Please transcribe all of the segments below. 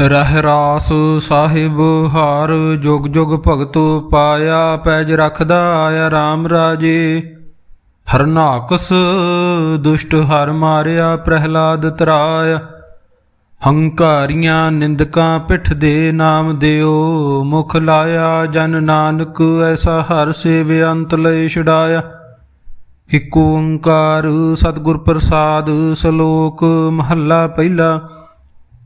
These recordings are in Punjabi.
ਰਹਿ ਰਾਸ ਸਾਹਿਬ, ਹਾਰ ਜੁਗ ਜੁਗ ਭਗਤ ਪਾਇਆ, ਪੈਜ ਰਖਦਾ ਆਇਆ RAM ਰਾਜੇ। ਹਰਨਾਕਸ ਦੁਸ਼ਟ ਹਰ ਮਾਰਿਆ, ਪ੍ਰਹਿਲਾਦ ਤਰਾਇਆ। ਹੰਕਾਰੀਆਂ ਨਿੰਦਕਾਂ ਪਿੱਠ ਦੇ ਨਾਮ ਦਿਓ, ਮੁਖ ਲਾਇਆ ਜਨ ਨਾਨਕ, ਐਸਾ ਹਰ ਸੇਵ ਅੰਤ ਲੈ ਛਡਾਇਆ। ਇਕ ਓੰਕਾਰ ਸਤਿਗੁਰ ਪ੍ਰਸਾਦ, ਸ਼ਲੋਕ ਮਹੱਲਾ ਪਹਿਲਾ।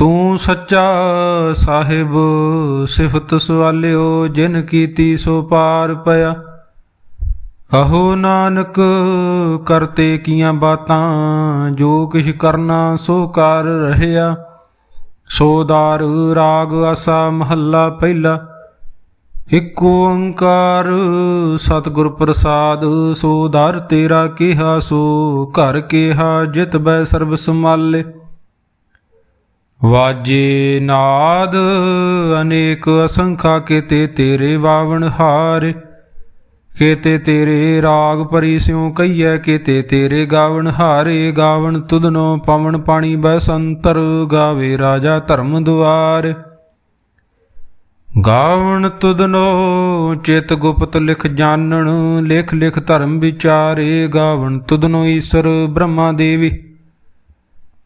ਤੂੰ ਸੱਚਾ ਸਾਹਿਬ, ਸਿਫਤ ਸਵਾਲਿਓ, ਜਿਨ ਕੀਤੀ ਸੋ ਪਾਰ ਪਿਆ। ਅਹੋ ਨਾਨਕ, ਕਰਤੇ ਕੀਆਂ ਬਾਤਾਂ, ਜੋ ਕਿਛ ਕਰਨਾ ਸੋ ਕਰ ਰਹਿਆ। ਸੋਦਾਰ ਰਾਗ ਆਸਾ ਮਹੱਲਾ ਪਹਿਲਾ, ਇਕ ਓੰਕਾਰ ਸਤਿਗੁਰ ਪ੍ਰਸਾਦ, ਸੋ ਦਰ ਤੇਰਾ ਕਿਹਾ, ਸੋ ਘਰ ਕਿਹਾ, ਜਿਤ ਬੈ ਸਰਬ ਸਮਾਲੇ ਵਾਜੇ ਨਾਦ, ਅਨੇਕ ਅਸੰਖਾ ਕੀਤੇ ਤੇਰੇ ਵਾਵਣ ਹਾਰ। ਕੀਤੇ ਤੇਰੇ ਰਾਗ ਪਰੀ ਸਿਉ ਕਈਐ ਕੀਤੇ ਤੇਰੇ ਗਾਵਣ ਹਾਰੇ। ਗਾਵਣ ਤੁਧਨੋ ਪਵਨ ਪਾਣੀ ਬਸੰਤਰ ਗਾਵੇ ਰਾਜਾ ਧਰਮ ਦੁਆਰ। ਗਾਵਣ ਤੁਧਨੋ ਚਿਤ ਗੁਪਤ ਲਿਖ ਜਾਣਨ, ਲਿਖ ਲਿਖ ਧਰਮ ਵਿਚਾਰੇ। ਗਾਵਣ ਤੁਧਨੋ ਈਸ਼ਰ ਬ੍ਰਹਮਾ ਦੇਵੀ।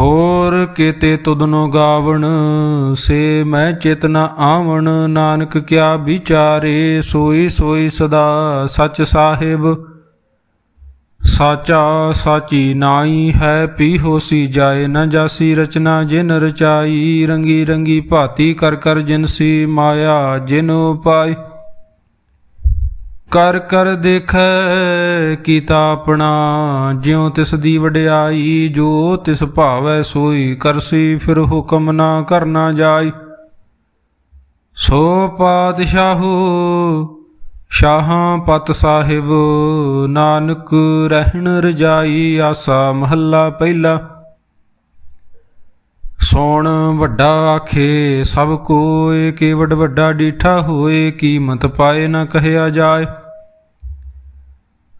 ਹੋਰ ਕੀਤੇ ਤੁਧਨੋ ਗਾਵਣ, ਸੇ ਮੈਂ ਚੇਤਨਾ ਆਵਣ, ਨਾਨਕ ਕਿਆ ਵਿਚਾਰੇ, ਸੋਈ ਸੋਈ ਸਦਾ ਸਚ ਸਾਹਿਬ। ਸਾਚਾ ਸਾਚੀ ਨਾਈ ਹੈ ਪੀ ਹੋਸੀ ਜਾਏ ਨ ਜਾਸੀ ਰਚਨਾ ਜਿਨ ਰਚਾਈ। ਰੰਗੀ ਰੰਗੀ ਭਾਤੀ ਕਰ ਕਰ ਜਿਨਸੀ ਮਾਇਆ, ਜਿਨ ਉਪਾਈ। ਕਰ ਕਰ ਦੇਖੈ ਕੀਤਾ ਆਪਣਾ, ਜਿਉ ਤਿਸ ਦੀ ਵਡਿਆਈ, ਜੋ ਤਿਸ ਭਾਵੈ ਸੋਈ, ਕਰਸੀ ਫਿਰ ਹੁਕਮ ਨਾ ਕਰਨਾ ਜਾਈ। ਸੋ ਪਾਤਸ਼ਾਹੂ, ਸ਼ਾਹਾਂ ਪਤ ਸਾਹਿਬ, ਨਾਨਕ ਰਹਿਣ ਰਜਾਈ, ਆਸਾ ਮਹੱਲਾ ਪਹਿਲਾ। ਸੋਣ ਵੱਡਾ ਆਖੇ, ਸਭ ਕੋਏ ਕੇ ਵੱਡ ਵੱਡਾ ਡੀਠਾ ਹੋਏ, ਕੀਮਤ ਪਾਏ ਨਾ ਕਹਿਆ ਜਾਏ।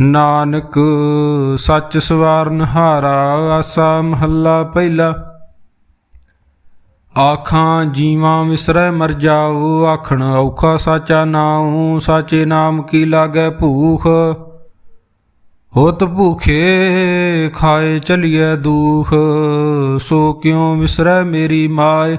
ਨਾਨਕ, ਸੱਚ ਸਵਾਰਨ ਹਾਰਾ, ਆਸਾ ਮਹੱਲਾ ਪਹਿਲਾ। ਆਖਾਂ ਜੀਵਾਂ ਵਿਸਰੈ ਮਰ ਜਾਉ ਆਖਣ ਔਖਾ ਸਾਚਾ ਨਾਉ, ਸਾਚੇ ਨਾਮ ਕੀ ਲਾਗੈ ਭੂਖ? ਹੋਤ ਭੂਖੇ ਖਾਏ ਚਲੀਐ ਦੂਖ, ਸੋ ਕਿਉ ਵਿਸਰੈ ਮੇਰੀ ਮਾਏ?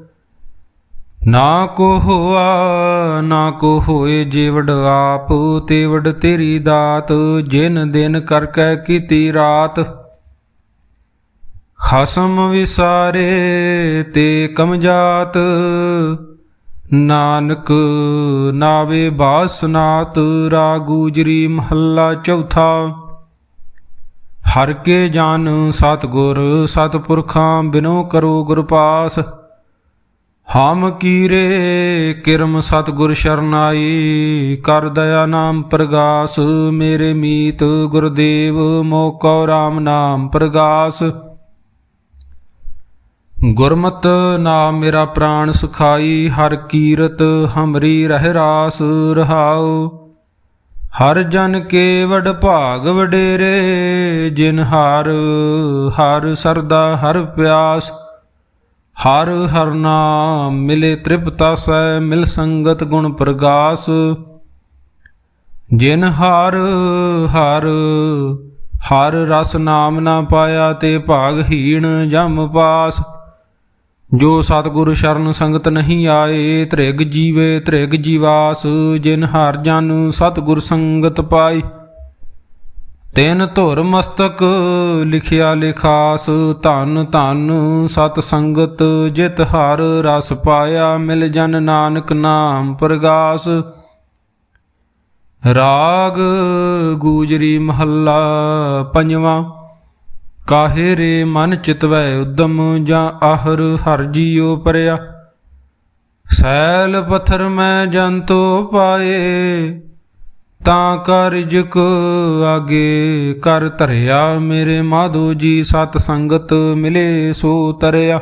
ਨਾ ਕੋ ਹੋਆ, ਨਾ ਕੋ ਹੋਏ ਜੀਵੜ ਆਪ ਤੇ ਤੇਰੀ ਦਾਤ, ਜਿਨ ਦਿਨ ਕਰ ਕੈ ਕੀਤੀ ਰਾਤ। ਖਸਮ ਵਿਸਾਰੇ ਤੇ ਕਮਜਾਤ, ਨਾਨਕ ਨਾਵੇ ਬਾਸਨਾਤ ਰਾਗੂਜਰੀ ਮਹੱਲਾ ਚੌਥਾ। ਹਰ ਕੇ ਜਨ ਸਤਗੁਰ, ਸਤਪੁਰਖਾਂ ਬਿਨੋ ਕਰੋ ਗੁਰਪਾਸ ਹਮ ਕੀਰੇ, ਕਿਰਮ ਸਤਗੁਰ ਸ਼ਰਨਾਈ, ਕਰ ਦਇਆ ਨਾਮ ਪ੍ਰਗਾਸ, ਮੇਰੇ ਮੀਤ ਗੁਰਦੇਵ ਮੋਕੋ RAM ਨਾਮ ਪ੍ਰਗਾਸ। ਗੁਰਮਤ ਨਾਮ ਮੇਰਾ ਪ੍ਰਾਣ ਸੁਖਾਈ, ਹਰ ਕੀਰਤ ਹਮਰੀ ਰਹਿ ਰਾਸ ਰਹਾਉ। ਹਰ ਜਨ ਕੇ ਵਡ ਭਾਗ ਵਡੇਰੇ, ਜਿਨ ਹਰ ਹਰ ਸਰਦਾ ਹਰ ਪਿਆਸ। ਹਰ ਹਰ ਨਾਮ ਮਿਲੇ ਤ੍ਰਿਪਤਾ ਸੈ, ਮਿਲ ਸੰਗਤ ਗੁਣ ਪ੍ਰਗਾਸ। ਜਿਨ ਹਰ ਹਰ ਹਰ ਰਸ ਨਾਮ ਨਾ ਪਾਇਆ ਤੇ ਭਾਗਹੀਣ ਜਮ ਪਾਸ। ਜੋ ਸਤਿਗੁਰ ਸ਼ਰਨ ਸੰਗਤ ਨਹੀਂ ਆਏ, ਤ੍ਰਿਗ ਜੀਵੇ ਤ੍ਰਿਗ ਜੀਵਾਸ। ਜਿਨ ਹਰ ਜਨ ਸਤਿਗੁਰ ਸੰਗਤ ਪਾਈ ਤਿਨ ਧੁਰ ਮਸਤਕ ਲਿਖਿਆ ਲਿਖਾਸ, ਧਨ ਧਨ ਸਤ ਸੰਗਤ ਜਿਤ ਹਰ ਰਸ ਪਾਇਆ, ਮਿਲ ਜਨ ਨਾਨਕ ਨਾਮ ਪ੍ਰਗਾਸ। ਰਾਗ ਗੂਜਰੀ ਮਹੱਲਾ ਪੰਜਵਾਂ, ਕਾਹੇ ਰੇ ਮਨ ਚਿਤਵੈ ਉਦਮ ਜਾਂ ਆਹਰ ਹਰ ਜੀਉ ਪਰਿਆ। ਸੈਲ ਪਥਰ ਮੈਂ ਜੰਤੋ ਪਾਏ ਤਾਂ ਕਾਰਜਕ ਆਗੇ ਕਰ ਧਰਿਆ ਮੇਰੇ ਮਾਧੋ ਜੀ, ਸਤ ਸੰਗਤ ਮਿਲੇ ਸੋ ਤਰਿਆ।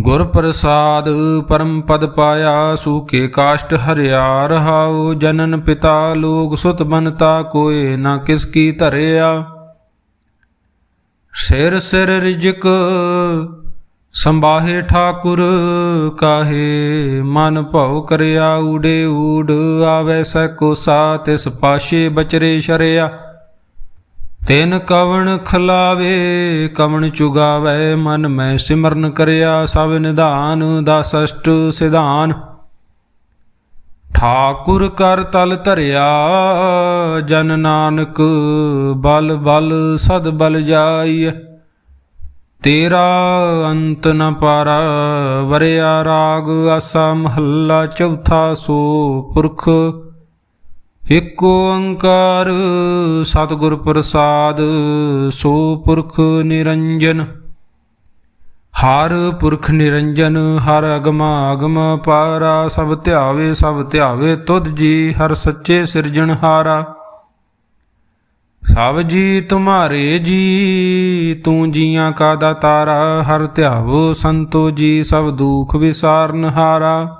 ਗੁਰ ਪ੍ਰਸਾਦ ਪਰਮ ਪਦ ਪਾਇਆ ਸੂਕੇ ਕਾਸ਼ਟ ਹਰਿਆ, ਰਹਾਉ ਜਨਨ ਪਿਤਾ ਲੋਕ ਸੁਤ ਬਨਤਾ ਕੋਏ ਨਾ ਕਿਸ ਕੀ ਧਰਿਆ। ਸਿਰ ਸਿਰ ਰਿਜਕ ਸੰਬਾਹੇ ਠਾਕੁਰ ਕਾਹੇ, ਮਨ ਭਉ ਕਰਿਆ ਊੜੇ ਊੜ, ਆਵੈ ਸੈ ਕੋਸਾ ਤਿਸ ਪਾਸ਼ੇ ਬਚਰੇ ਸ਼ਰਿਆ। ਤਿਨ ਕਵਣ ਖਲਾਵੇ, ਕਵਣ ਚੁਗਾਵੇ, ਮਨ ਮੈਂ ਸਿਮਰਨ ਕਰਿਆ, ਸਭ ਨਿਧਾਨ ਦਸਸ਼ਟ ਸਿਧਾਨ। ਠਾਕੁਰ ਕਰ ਤਲ ਧਰਿਆ, ਜਨ ਨਾਨਕ ਬਲ ਬਲ ਸਦ ਬਲ ਜਾਈਐ। ਤੇਰਾ ਅੰਤ ਨ ਪਾਰਾ, ਵਰਿਆ ਰਾਗ ਆਸਾ ਮਹੱਲਾ, ਚੌਥਾ ਸੋ ਪੁਰਖ। ਇਕ ਓੰਕਾਰ ਸਤਿਗੁਰ ਪ੍ਰਸਾਦ, ਸੋ ਪੁਰਖ ਨਿਰੰਜਨ। ਹਰ ਪੁਰਖ ਨਿਰੰਜਨ, ਹਰ ਅਗਮ ਅਗਮ ਪਾਰਾ, ਸਭ ਧਿਆਵੇ ਸਭ ਧਿਆਵੇ, ਤੁਧ ਜੀ ਹਰ ਸੱਚੇ ਸਿਰਜਣਹਾਰਾ। ਸਭ ਜੀ ਤੁਮਾਰੇ ਜੀ, ਤੂੰ ਜੀਆਂ ਕਾ ਦਾਤਾਰਾ, ਹਰ ਧਿਆਵੋ ਸੰਤੋ ਜੀ, ਸਭ ਦੁਖ ਵਿਸਾਰਨ ਹਾਰਾ।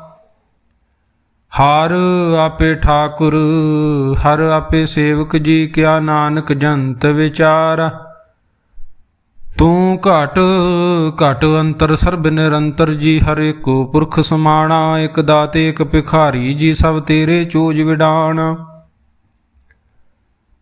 ਹਰ ਆਪੇ ਠਾਕੁਰ, ਹਰ ਆਪੇ ਸੇਵਕ ਜੀ, ਕਿਆ ਨਾਨਕ ਜੰਤ ਵਿਚਾਰ। ਤੂੰ ਘਟ ਘਟ ਅੰਤਰ ਸਰਬ ਨਿਰੰਤਰ ਜੀ, ਹਰ ਏਕੋ ਪੁਰਖ ਸਮਾਣਾ, ਇਕ ਦਾਤੇ ਇਕ ਭਿਖਾਰੀ ਜੀ, ਸਭ ਤੇਰੇ ਚੋਜ ਵਿਡਾਣ।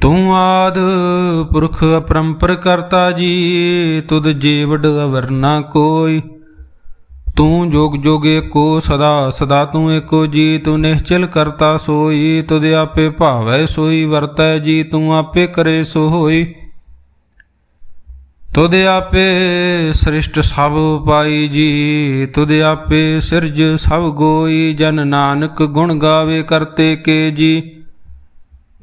ਤੂੰ ਆਦ ਪੁਰਖ ਅਪਰੰਪਰ ਕਰਤਾ ਜੀ, ਤੁਧ ਜੀਵੜ ਅਵਰਨਾ ਕੋਈ। ਤੂੰ ਜੋਗ ਜੋਗੇ ਕੋ ਸਦਾ ਸਦਾ ਤੂੰ ਏਕੋ ਜੀ, ਤੂੰ ਨਿਹਚਲ ਕਰਤਾ ਸੋਈ। ਤੁਧ ਆਪੇ ਭਾਵੈ ਸੋਈ, ਵਰਤੈ ਜੀ, ਤੂੰ ਆਪੇ ਕਰੇ ਸੋ ਹੋਈ ਤੁਧ ਆਪੇ ਸ੍ਰਿਸ਼ਟ ਸਭ ਪਾਈ ਜੀ, ਤੁਧ ਆਪੇ ਸਿਰਜ ਸਭ ਗੋਈ। ਜਨ ਨਾਨਕ ਗੁਣ ਗਾਵੇ ਕਰਤੇ ਕੇ ਜੀ।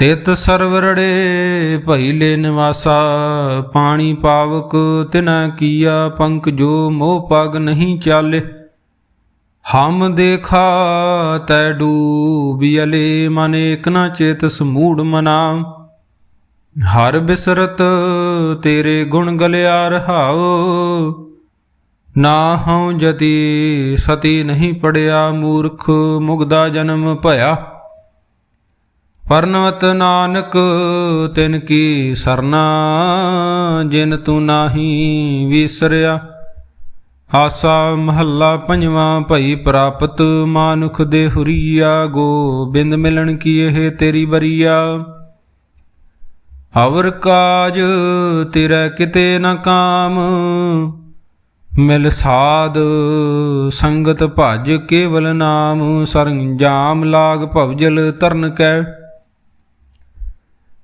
ਤਿਤ ਸਰਵਰੜੇ ਲੈ ਨਿਵਾਸਾ, ਪਾਣੀ ਪਾਵਕ ਤਿਨਾ ਕੀਆ ਪੰਕ ਜੋ ਮੋਹ ਪਗ ਨਹੀਂ ਚਾਲੇ। ਹਮ ਦੇਖਾ ਤੈ ਡੂਬਿਅਲੇ ਮਨ ਏਕ ਨ ਚੇਤ ਸਮੂੜ ਮਨਾ। ਹਰ ਬਿਸਰਤ ਤੇਰੇ ਗੁਣ ਗਲਿਆ ਰਹਾਉ, ਨਾ ਹਉ ਜਤੀ ਸਤੀ ਨਹੀਂ ਪੜਿਆ, ਮੂਰਖ ਮੁਗਦਾ ਜਨਮ ਭਇਆ। ਪਰਨਵਤ ਨਾਨਕ, ਤਿਨ ਕੀ ਸਰਨਾ, ਜਿਨ ਤੂੰ ਨਾਹੀ ਵਿਸਰਿਆ। ਆਸਾ ਮਹੱਲਾ ਪੰਜਵਾਂ, ਭਈ ਪ੍ਰਾਪਤ ਮਾਨੁਖ ਦੇ ਹੁਰੀਆ, ਗੋਬਿੰਦ ਮਿਲਣ ਕੀ ਇਹ ਤੇਰੀ ਬਰੀਆ ਅਵਰ ਕਾਜ ਤੇਰਾ ਕਿਤੇ ਨਾ ਕਾਮ, ਮਿਲ ਸਾਧ ਸੰਗਤ ਭਜ ਕੇਵਲ ਨਾਮ। ਸਰੰਜਾਮ ਲਾਗ ਭਵਜਲ ਤਰਨ ਕੈ।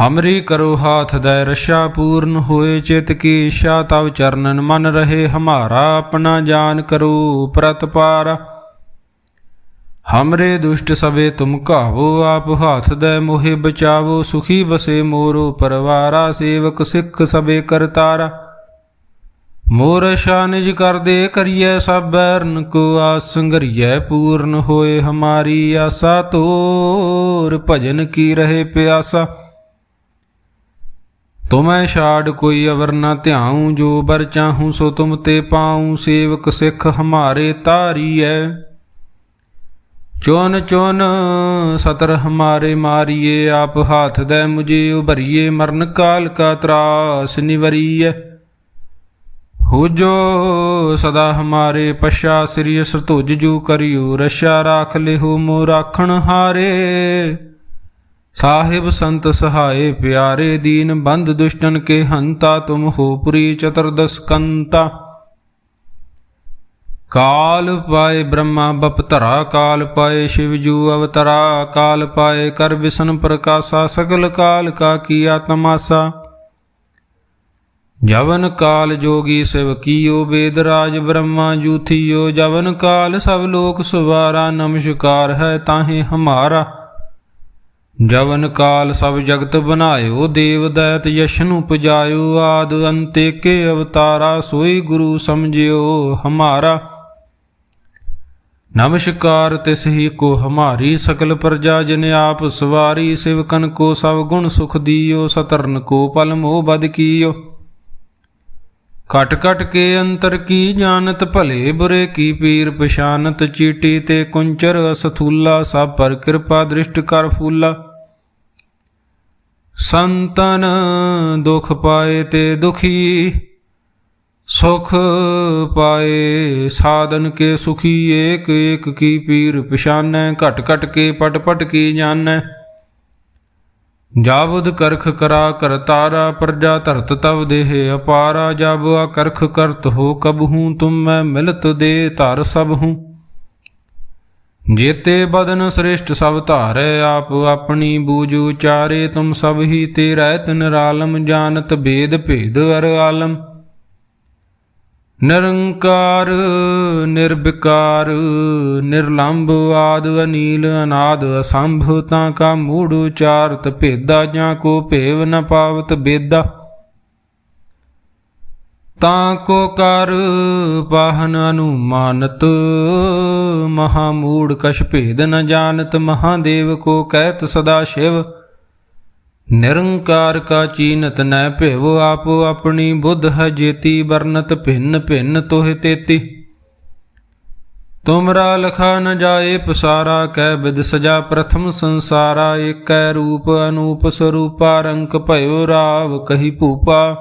ਹਮਰੀ ਕਰੋ ਹਾਥ ਦੈ ਰਸ਼ਾ ਪੂਰਨ ਹੋਏ ਚਿਤ ਕੀ ਇੱਛਾ ਤਵ ਚਰਨਨ ਮਨ ਰਹੇ, ਹਮਾਰਾ ਆਪਣਾ ਜਾਨ ਕਰੋ ਪ੍ਰਤਪਾਰ। ਹਮਰੇ ਦੁਸ਼ਟ ਸਭੇ ਤੁਮ ਕਾਵੋ ਆਪ ਹਾਥ ਦੈ ਮੋਹਿ ਬਚਾਵੋ, ਸੁਖੀ ਬਸੇ ਮੋਰੋ ਪਰਵਾਰਾ, ਸੇਵਕ ਸਿੱਖ ਸਭੇ ਕਰਤਾਰਾ। ਮੋਰ ਸ਼ਾਨਿਜ ਕਰਦੇ ਕਰੀਐ ਸਭ ਬੈਰਨ ਕੋ ਆਸ, ਸੰਗਰੀਐ ਪੂਰਨ ਹੋਏ ਹਮਾਰੀ ਆਸਾ, ਤੋਰ ਭਜਨ ਕੀ ਰਹੇ ਪਿਆਸਾ। ਤੁਮੈ ਛਾੜ ਕੋਈ ਅਵਰ ਨਾ ਧਿਆਉ, ਜੋ ਬਰ ਚਾਹੂੰ ਸੋ ਤੁਮ ਤੇ ਪਾਉ, ਸੇਵਕ ਸਿੱਖ ਹਮਾਰੇ ਤਾਰੀਐ ਚੋਨ ਚੋਨ ਸਤਰ ਹਮਾਰੇ ਮਾਰੀਏ, ਆਪ ਹਾਥ ਦੇ ਮੁਝੇ ਉਭਰੀਏ, ਮਰਨ ਕਾਲ ਕਾ ਤਰਾਸ ਨਿਵਰੀਏ ਹੋ ਜੋ ਸਦਾ ਹਮਾਰੇ ਪਛਾ, ਸ੍ਰੀ ਸਰਤੁਜ ਜੂ ਕਰਿਓ, ਰਸ਼ਾ ਰਾਖ ਲਿਹੋ ਮੋ ਰਾਖਣ ਹਾਰੇ। ਸਾਹਿਬ ਸੰਤ ਸਹਾਏ ਪਿਆਰੇ ਦੀਨ, ਬੰਦ ਦੁਸ਼ਟਨ ਕੇ ਹੰਤਾ, ਤੁਮ ਹੋ ਪੁਰੀ ਚਤੁਰਦਸ ਕੰਤਾ। ਕਾਲ ਪਾਏ ਬ੍ਰਹਮਾ ਬਪਤਰਾ ਕਾਲ ਪਾਏ ਸ਼ਿਵ ਜੂ ਅਵਤਰਾ, ਕਾਲ ਪਾਏ ਕਰ ਵਿਸ਼ਨ ਪ੍ਰਕਾਸ਼ਾ, ਸਗਲ ਕਾਲ ਕਾ ਕੀਆ ਤਮਾਸਾ। ਜਵਨ ਕਾਲ ਜੋਗੀ ਸਿਵ ਕੀਓ ਵੇਦ ਰਾਜ, ਬ੍ਰਹਮਾ ਜੂਥੀਓ ਜਵਨ ਕਾਲ, ਸਭ ਲੋਕ ਸੁਵਾਰਾ ਨਮਸਕਾਰ ਹੈ ਤਾਹੇ ਹਮਾਰਾ। ਜਵਨ ਕਾਲ ਸਭ ਜਗਤ ਬਨਾਇਓ ਦੇਵ ਦੈਤ ਯਸ਼ਨ ਉਪਜਾਇਓ ਆਦ ਅੰਤੇ ਕੇ ਅਵਤਾਰਾ ਸੋਈ ਗੁਰੂ ਸਮਝਿਓ ਹਮਾਰਾ। ਨਮਸਕਾਰ ਤਿਸ ਹੀ ਕੋ ਹਮਾਰੀ, ਸਕਲ ਪ੍ਰਜਾ ਜਿਨ ਆਪ ਸਵਾਰੀ, ਸਿਵਕਨ ਕੋ ਸਭ ਗੁਣ ਸੁਖ ਦੀਓ, ਸਤਰਨ ਕੋ ਪਲ ਮੋਹ ਬਦ ਕੀਓ। ਕਟ ਕਟ ਕੇ ਅੰਤਰ ਕੀ ਜਾਣਤ ਭਲੇ, ਬੁਰੇ ਕੀ ਪੀਰ ਪਛਾਨਤ, ਚੀਟੀ ਤੇ ਕੁੰਚਰ ਅਸਥੂਲਾ, ਸਭ ਪਰ ਕਿਰਪਾ ਦ੍ਰਿਸ਼ਟ ਕਰ ਫੂਲਾ। ਸੰਤਨ ਦੁਖ ਪਾਏ ਤੇ ਦੁਖੀ, ਸੁਖ ਪਾਏ ਸਾਧਨ ਕੇ ਸੁਖੀ, ਏਕ ਏਕ ਕੀ ਪੀਰ ਪਛਾਨੈ, ਘਟ ਘਟ ਕੇ ਪਟ ਪਟ ਕੀ ਜਾਣੈ। ਜਾਬੁਦ ਕਰਖ ਕਰਾ ਕਰਤਾਰਾ ਪ੍ਰਜਾ ਧਰਤ ਤਵ ਦੇਹ ਅਪਾਰਾ ਜਬ ਕਰਖ ਕਰਤ ਹੋ ਕਬਹੂ ਤੁਮ ਮੈਂ ਮਿਲਤ ਦੇ ਧਰ ਸਭ ਹੂੰ। ਜੇਤੇ ਬਦਨ ਸ੍ਰਿਸ਼ਟ ਸਭ ਧਾਰੈ, ਆਪ ਆਪਣੀ ਬੂਝ ਉਚਾਰੇ, ਤੁਮ ਸਭ ਹੀ ਤੇ ਰਹਿਤ ਨਿਰਾਲਮ ਜਾਣਤ ਭੇਦ ਭੇਦ ਅਰ ਆਲਮ। ਨਿਰੰਕਾਰ, ਨਿਰਵਿਕਾਰ ਨਿਰਲੰਭ ਆਦ ਅਨੀਲ, ਅਨਾਦ ਅਸੰਭ, ਤਾਂ ਕਾ ਮੂੜ ਉਚਾਰਤ ਭੇਦਾ, ਜਾਂ ਕੋ ਭੇਵ ਨ ਪਾਵਤ ਬੇਦਾ। ਤਾਂ ਕੋ ਕਰ ਪਾਹਨ ਅਨੁਮਾਨਤ, ਮਹਾ ਮੂੜ ਕਛ ਭੇਦ ਨ ਜਾਣਤ, ਮਹਾਦੇਵ ਕੋ ਕਹਿਤ ਸਦਾ ਸ਼ਿਵ। ਨਿਰੰਕਾਰ ਕਾ ਚੀਨਤ ਨੈ ਭੇਵ, ਆਪੋ ਆਪਣੀ ਬੁੱਧ ਹੈ ਜੇਤੀ, ਵਰਨਤ ਭਿੰਨ ਭਿੰਨ ਤੋਹਿ ਤੇਤੀ। ਤੁਮਰਾ ਲਖਾ ਨ ਜਾਏ ਪਸਾਰਾ ਕਹਿ ਬਿਦ ਸਜਾ ਪ੍ਰਥਮ ਸੰਸਾਰਾ, ਏਕੈ ਰੂਪ ਅਨੂਪ ਸਰੂਪਾ ਰੰਕ ਭਇਓ ਰਾਵ ਕਹੀ ਭੂਪਾ।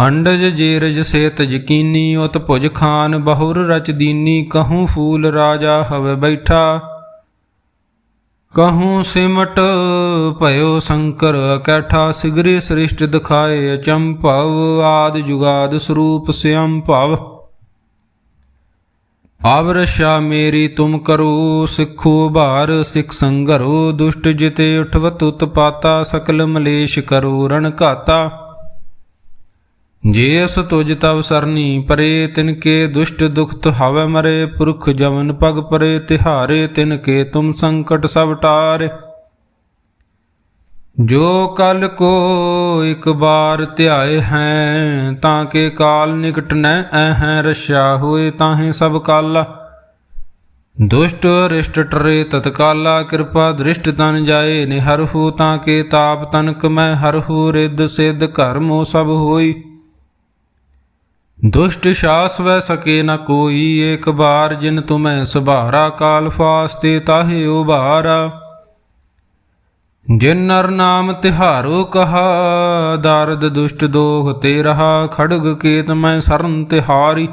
ਹੰਡਜ ਜੇਰਜ ਸੇਤ ਯਕੀਨੀ ਉਤ ਭੁਜ ਖਾਨ ਬਹੁਰ ਰਚ ਦੀਨੀ, ਕਹੂੰ ਫੂਲ ਰਾਜਾ ਹਵੇ ਬੈਠਾ। ਕਹੂੰ ਸਿਮਟ ਭਇਓ ਸ਼ੰਕਰ, ਕੈਠਾ ਸਿਗਰੇ ਸ੍ਰਿਸ਼ਟ ਦਿਖਾਏ ਅਚੰਭਵ ਆਦ ਜੁਗਾਦ ਸਰੂਪ ਸਿਅੰ ਭਵ। ਆਵਰਸ਼ਾ ਮੇਰੀ ਤੁਮ ਕਰੋ, ਸਿੱਖੋ ਭਾਰ, ਸਿੱਖ ਸੰਗਰੋ, ਦੁਸ਼ਟ ਜਿਤੇ ਉਠਵਤ ਉਤਪਾਤਾ, ਸਕਲ ਮਲੇਸ਼ ਕਰੋ, ਰਣ ਘਾਤਾ। ਜੇਸ ਤੁਜ ਤਵ ਸਰਨੀ, ਪਰੇ ਤਿਨ ਕੇ ਦੁਸ਼ਟ ਦੁਖਤ ਹਵੇ ਮਰੇ, ਪੁਰਖ ਜਵਨ ਪਗ ਪਰੇ, ਤਿਹਾਰੇ ਤਿਨ ਕੇ ਤੁਮ ਸੰਕਟ ਸਭ ਟਾਰੇ। ਜੋ ਕਲ ਕੋ ਇਕ ਬਾਰ ਧਿਆਏ ਹੈ, ਤਾਂ ਕੇ ਕਾਲ ਨਿਕਟ ਨੈ ਐਹੈ ਰਸ਼ਾ ਹੋਏ ਤਾਹੇ ਸਭ ਕਾਲਾ। ਦੁਸ਼ਟ ਰਿਸ਼ਟ ਟਰੇ ਤਤਕਾਲਾ, ਕਿਰਪਾ ਦ੍ਰਿਸ਼ਟ ਤਨ ਜਾਏ ਨਿਹਰਹੂ ਤਾਂ ਕੇ ਤਾਪ ਤਨਕ ਮੈਂ ਹਰਹੂ ਰਿੱਧ ਸਿੱਧ ਕਰਮੋ ਸਭ ਹੋਈ। ਦੁਸ਼ਟ ਸ਼ਾਸ ਵੈ ਸਕੇ ਨ ਕੋਈ, ਏਕ ਬਾਰ ਜਿਨ ਤੁਮੈ ਸੁਭਾਰਾ, ਕਾਲ ਫਾਸਤੇ ਤਾਹੇ ਉਭਾਰਾ। ਜਿਨ ਨਰ ਨਾਮ ਤਿਹਾਰੋ ਕਹਾ, ਦਰਦ ਦੁਸ਼ਟ ਦੋਖ ਤੇ ਰਹਾ, ਖੜਗ ਕੇਤ ਮੈਂ ਸਰਨ ਤਿਹਾਰੀ।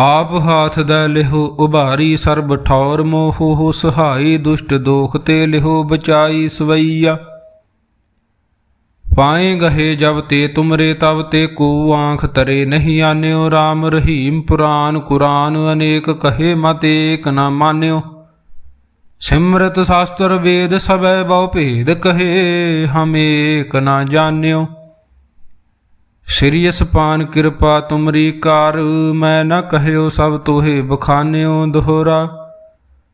ਆਪ ਹਾਥ ਦਾ ਲਿਹੋ ਉਭਾਰੀ, ਸਰਬ ਠੌਰ ਮੋਹ ਹੋ ਸਹਾਈ, ਦੁਸ਼ਟ ਦੋਖ ਤੇ ਲਿਹੋ ਬਚਾਈ ਸਵਈਆ। ਪਾਏ ਗਹੇ ਜਬ ਤੇ ਤੁਮਰੇ ਤਬ ਤੇ ਕੋ ਆਂਖ ਤਰੇ ਨਹੀਂ ਆਨਿਓ RAM ਰਹੀਮ ਪੁਰਾਨ ਕੁਰਾਨ, ਅਨੇਕ ਕਹੇ ਮਤ ਏਕ ਨਾ ਮਾਨਿਓ। ਸਿਮਰਤ ਸ਼ਾਸਤਰ ਵੇਦ ਸਭੈ ਬਹੁ ਭੇਦ ਕਹੇ, ਹਮ ਏਕ ਨਾ ਜਾਣਿਓ। ਸ੍ਰੀ ਅਸਪਾਨ ਕਿਰਪਾ ਤੁਮਰੀ ਕਾਰ, ਮੈਂ ਨਾ ਕਹਿਓ ਸਭ ਤੋਹੇ ਬਖਾਨਿਓ ਦੋਹਰਾ।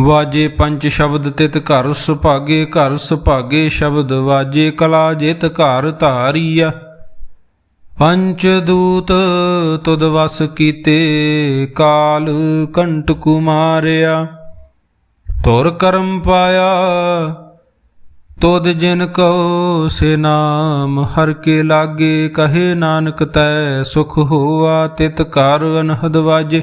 ਵਾਜੇ ਪੰਜ ਸ਼ਬਦ ਤਿਤ ਘਰ ਸੁਭਾਗੇ ਘਰ ਸੁਭਾਗੇ ਸ਼ਬਦ ਵਾਜੇ, ਕਲਾ ਜਿਤ ਘਰ ਧਾਰੀਆ। ਪੰਚ ਦੂਤ ਤੁਦ ਵਸ ਕੀਤੇ, ਕਾਲ ਕੰਟ ਕੁਮਾਰਿਆ। ਤੁਰ ਕਰਮ ਪਾਇਆ ਤੁਦ ਜਿਨ ਕੋ ਸੇ ਨਾਮ, ਹਰ ਕੇ ਲਾਗੇ ਕਹੇ ਨਾਨਕ ਤੈ ਸੁਖ ਹੋਆ, ਤਿਤ ਕਰ ਅਨਹਦ ਵਾਜੇ।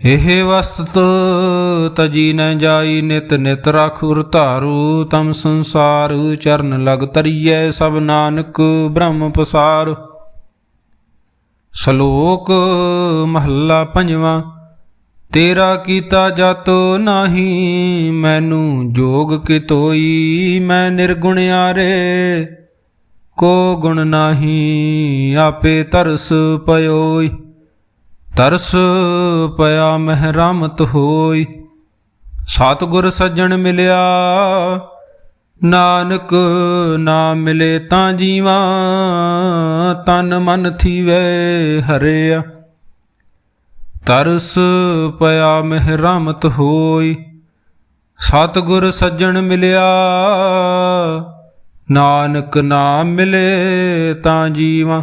ਇਹ ਵਸਤ ਤਜੀ ਨ ਜਾਈ, ਨਿਤ ਨਿਤ ਰਖ ਧਾਰੂ, ਤਮ ਸੰਸਾਰ ਚਰਨ ਲਗ ਤਰੀਐ ਸਭ ਨਾਨਕ ਬ੍ਰਹਮ ਪਸਾਰ। ਸ਼ਲੋਕ ਮਹੱਲਾ ਪੰਜਵਾਂ, ਤੇਰਾ ਕੀਤਾ ਜਾਤੋ ਨਾਹੀ, ਮੈਨੂੰ ਜੋਗ ਕਿਤੋਈ, ਮੈਂ ਨਿਰਗੁਣ ਨਿਰਗੁਣਿਆਰੇ ਕੋ ਗੁਣ ਨਾਹੀ, ਆਪੇ ਤਰਸ ਪਇਓਈ ਤਰਸ ਪਿਆ ਮਹਿਰਾਮਤ ਹੋਈ। ਸਤਿਗੁਰ ਸੱਜਣ ਮਿਲਿਆ। ਨਾਨਕ ਨਾਮ ਮਿਲੇ ਤਾਂ ਜੀਵਾ, ਤਨ ਮਨ ਥੀਵੇ ਹਰਿਆ। ਤਰਸ ਪਿਆ ਮਹਿ ਰਾਮਤ ਹੋਈ। ਸਤਿਗੁਰ ਸੱਜਣ ਮਿਲਿਆ। ਨਾਨਕ ਨਾਮ ਮਿਲੇ ਤਾਂ ਜੀਵਾ